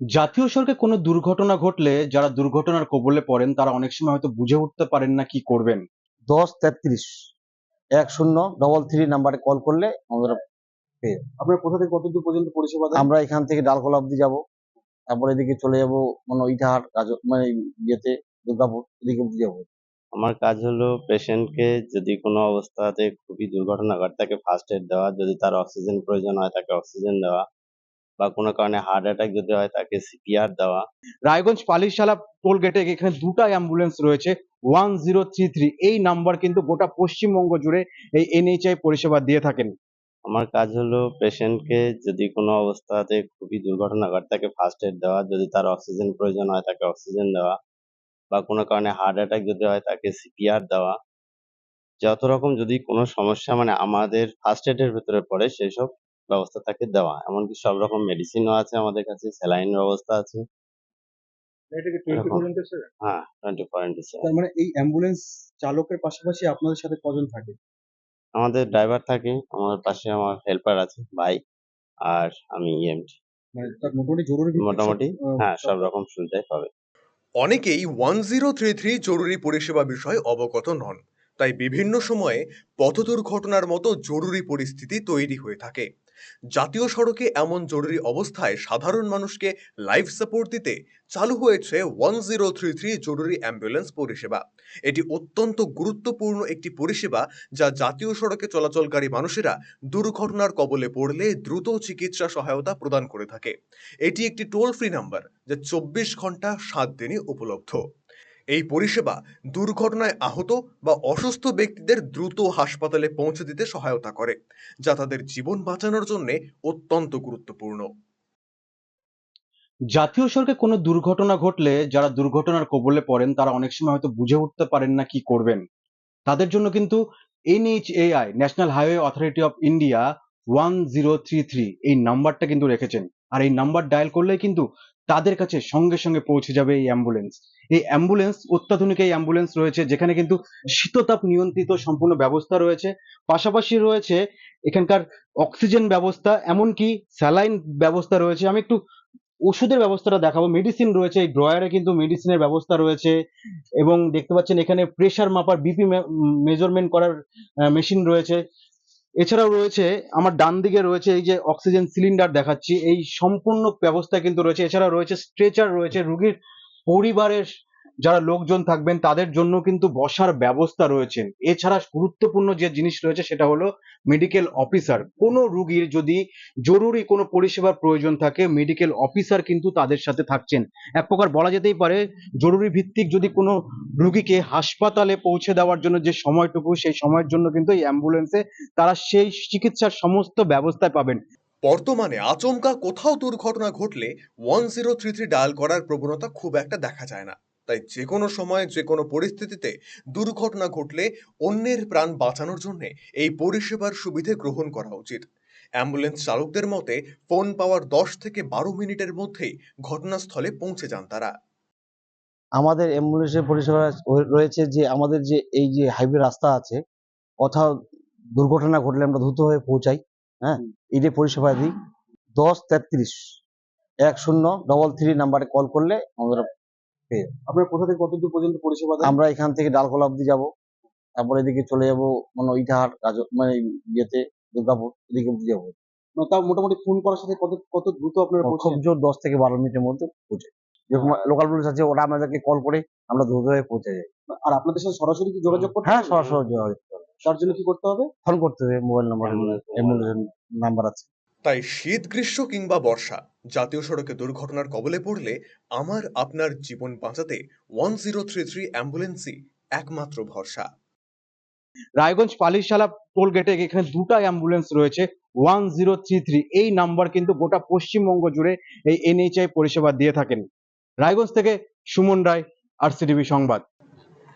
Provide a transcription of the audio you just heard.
জাতীয় সড়কে কোনো দুর্ঘটনা ঘটলে যারা দুর্ঘটনার কবলে পড়েন তারা অনেক সময় হয়তো বুঝে উঠতে পারেন না কি করবেন। দশ তেত্রিশ এক শূন্য ডবল থ্রি নাম্বারে কল করলে আমাদের আপনার কোথা থেকে কত দূর পর্যন্ত পরিষেবা দেন? আমরা এখান থেকে ডালখোলা অব্দি যাব। তারপরে এদিকে চলে যাব মানে ইটাহার মানে ইয়েতে দুর্গাপুর এদিকে অব্দি যাব। আমার কাজ হলো পেশেন্টকে যদি কোনো অবস্থাতে খুবই দুর্ঘটনা ঘটে তাকে ফার্স্ট এড দেওয়া যদি তার অক্সিজেন প্রয়োজন হয় তাকে অক্সিজেন দেওয়া। বা কোনো কারণে হার্ট অ্যাটাক যদি হয় তাকে সিপিআর দেওয়া। রায়গঞ্জ পালিশালা টোল গেটে এখানে দুটা অ্যাম্বুলেন্স রয়েছে ওয়ান জিরো থ্রি থ্রি এই নাম্বার কিন্তু গোটা পশ্চিমবঙ্গ জুড়ে এই এনএইচআই পরিষেবা দিয়ে থাকেন। আমার কাজ হলো পেশেন্টকে যদি কোনো অবস্থাতে খুবই দুর্ঘটনা ঘটে তাকে ফার্স্ট এড দেওয়া। যদি তার অক্সিজেন প্রয়োজন হয় তাকে অক্সিজেন দেওয়া। বা কোনো কারণে হার্ট অ্যাটাক যদি হয় তাকে সিপিআর দেওয়া। যত রকম যদি কোনো সমস্যা মানে আমাদের ফার্স্ট এডের ভেতরে পড়ে সেই সব ব্যবস্থা তাকে দেওয়া। এমনকি সব রকম মেডিসিনও আছে আমাদের কাছে স্যালাইন ব্যবস্থা আছে। এরকম। হ্যাঁ টোয়েন্টি ফোর ইন্টু তার মানে এই অ্যাম্বুলেন্স চালকের পাশাপাশি আপনাদের সাথে কজন থাকে? আমাদের ড্রাইভার থাকে আমার পাশে আমার হেল্পার আছে ভাই আর আমি ইএমটি মানে তার মোটামুটি জরুরি মোটামুটি হ্যাঁ সব- সব রকম সুবিধাই পাবে। অনেকেই ওয়ান জিরো থ্রি থ্রি জরুরি পরিষেবা বিষয়ে অবগত নন। তাই বিভিন্ন সময়ে পথ দুর্ঘটনার মতো জরুরি পরিস্থিতি তৈরি হয়ে থাকে। জাতীয় সড়কে এমন জরুরি অবস্থায় সাধারণ মানুষকে লাইফ সাপোর্ট দিতে চালু হয়েছে ওয়ান জিরো থ্রি থ্রি জরুরি অ্যাম্বুলেন্স পরিষেবা। এটি অত্যন্ত গুরুত্বপূর্ণ একটি পরিষেবা যা জাতীয় সড়কে চলাচলকারী মানুষেরা দুর্ঘটনার কবলে পড়লে দ্রুত চিকিৎসা সহায়তা প্রদান করে থাকে। এটি একটি টোল ফ্রি নাম্বার যা চব্বিশ ঘণ্টা সাত দিনই উপলব্ধ। এই পরিষেবা দুর্ঘটনায় আহত বা অসুস্থ ব্যক্তিদের দ্রুত হাসপাতালে পৌঁছে দিতে সহায়তা করে, যা তাদের জীবন বাঁচানোর জন্য অত্যন্ত গুরুত্বপূর্ণ। জাতীয় সড়কে কোনো দুর্ঘটনা ঘটলে যারা দুর্ঘটনার কবলে পড়েন, তারা অনেক সময় হয়তো বুঝে উঠতে পারেন না কি করবেন। তাদের জন্য কিন্তু NHAI national highway authority of India one zero three three এই নাম্বারটা কিন্তু রেখেছেন। আর এই নাম্বার ডায়াল করলেই কিন্তু তাদের কাছে সঙ্গে সঙ্গে পৌঁছে যাবে এই অ্যাম্বুলেন্স এই অ্যাম্বুলেন্স অত্যাধুনিক এই অ্যাম্বুলেন্স রয়েছে, যেখানে কিন্তু শীততাপ নিয়ন্ত্রিত সম্পূর্ণ ব্যবস্থা রয়েছে। পাশাপাশি রয়েছে এখানকার অক্সিজেন ব্যবস্থা, এমনকি স্যালাইন ব্যবস্থা রয়েছে। আমি একটু ওষুধের ব্যবস্থাটা দেখাবো। মেডিসিন রয়েছে, এই ড্রয়ারে কিন্তু মেডিসিনের ব্যবস্থা রয়েছে এবং দেখতে পাচ্ছেন এখানে প্রেসার মাপার বিপি মেজারমেন্ট করার মেশিন রয়েছে। এছাড়াও রয়েছে, আমার ডান দিকে রয়েছে এই যে অক্সিজেন সিলিন্ডার দেখাচ্ছি। এই সম্পূর্ণ ব্যবস্থা কিন্তু রয়েছে। এছাড়া রয়েছে স্ট্রেচার, রয়েছে রুগীর পরিবারের যারা লোকজন থাকবেন তাদের জন্য কিন্তু বসার ব্যবস্থা রয়েছে। এছাড়া গুরুত্বপূর্ণ যে জিনিস রয়েছে সেটা হলো মেডিকেল অফিসার কোনো রুগীর যদি জরুরি কোনো পরিষেবার প্রয়োজন থাকে মেডিকেল অফিসার কিন্তু তাদের সাথে থাকছেন। এক প্রকার বলা যেতেই পারে, জরুরি ভিত্তিক যদি কোনো রুগীকে হাসপাতালে পৌঁছে দেওয়ার জন্য যে সময়টুকু, সেই সময়ের জন্য কিন্তু এই অ্যাম্বুলেন্সে তারা সেই চিকিৎসার সমস্ত ব্যবস্থায় পাবেন। বর্তমানে আচমকা কোথাও দুর্ঘটনা ঘটলে one zero three three dial করার প্রবণতা খুব একটা দেখা যায় না। তাই যে কোনো সময় যে কোনো পরিস্থিতিতে দুর্ঘটনা ঘটলে অন্যের প্রাণ বাঁচানোর জন্য এই পরিষেবার সুবিধে গ্রহণ করা উচিত। অ্যাম্বুলেন্স চালকদের মতে ফোন পাওয়ার দশ থেকে বারো মিনিটের মধ্যেই ঘটনাস্থলে পৌঁছে যান তারা। আমাদের অ্যাম্বুলেন্সের পরিষেবা রয়েছে যে আমাদের যে এই যে হাইওয়ে রাস্তা আছে কোথাও দুর্ঘটনা ঘটলে আমরা দ্রুত হয়ে পৌঁছাই হ্যাঁ? এই যে পরিষেবা দিই দশ তেত্রিশ। এক শূন্য ডবল থ্রি নাম্বারে কল করলে আমাদের আপনার কোথা থেকে কত দূর পর্যন্ত পরিষেবা দেন? আমরা এখান থেকে ডালখোলা অব্দি যাব। তারপরে এদিকে চলে যাব মানে ইটাহার মানে ইয়েতে দুর্গাপুর এদিকে অব্দি যাব। তাও মোটামুটি ফোন করার সাথে কত কত দ্রুত আপনার খুব জোর দশ থেকে বারো মিনিটের মধ্যে পৌঁছে যেরকম লোকাল পুলিশ আছে ওরা আমাদেরকে কল করে আমরা দ্রুত হয়ে পৌঁছে যাই। আর আপনাদের সাথে সরাসরি কি যোগাযোগ করতে হ্যাঁ সরাসরি যোগাযোগ। তার জন্য কি করতে হবে? ফোন করতে হবে মোবাইল নাম্বার অ্যাম্বুলেন্স নাম্বার আছে। তাই শীত, গ্রীষ্ম কিংবা বর্ষা জাতীয় সড়কে দুর্ঘটনার কবলে পড়লে আমার, আপনার জীবন বাঁচাতে ওয়ান জিরো থ্রি থ্রি অ্যাম্বুলেন্সই একমাত্র ভরসা। রায়গঞ্জ পালিশালা টোল গেটে এখানে দুটা অ্যাম্বুলেন্স রয়েছে ওয়ান জিরো থ্রি থ্রি এই নাম্বার কিন্তু গোটা পশ্চিমবঙ্গ জুড়ে এই এনএইচআই পরিষেবা দিয়ে থাকেন। রায়গঞ্জ থেকে সুমন রায় আর সংবাদ।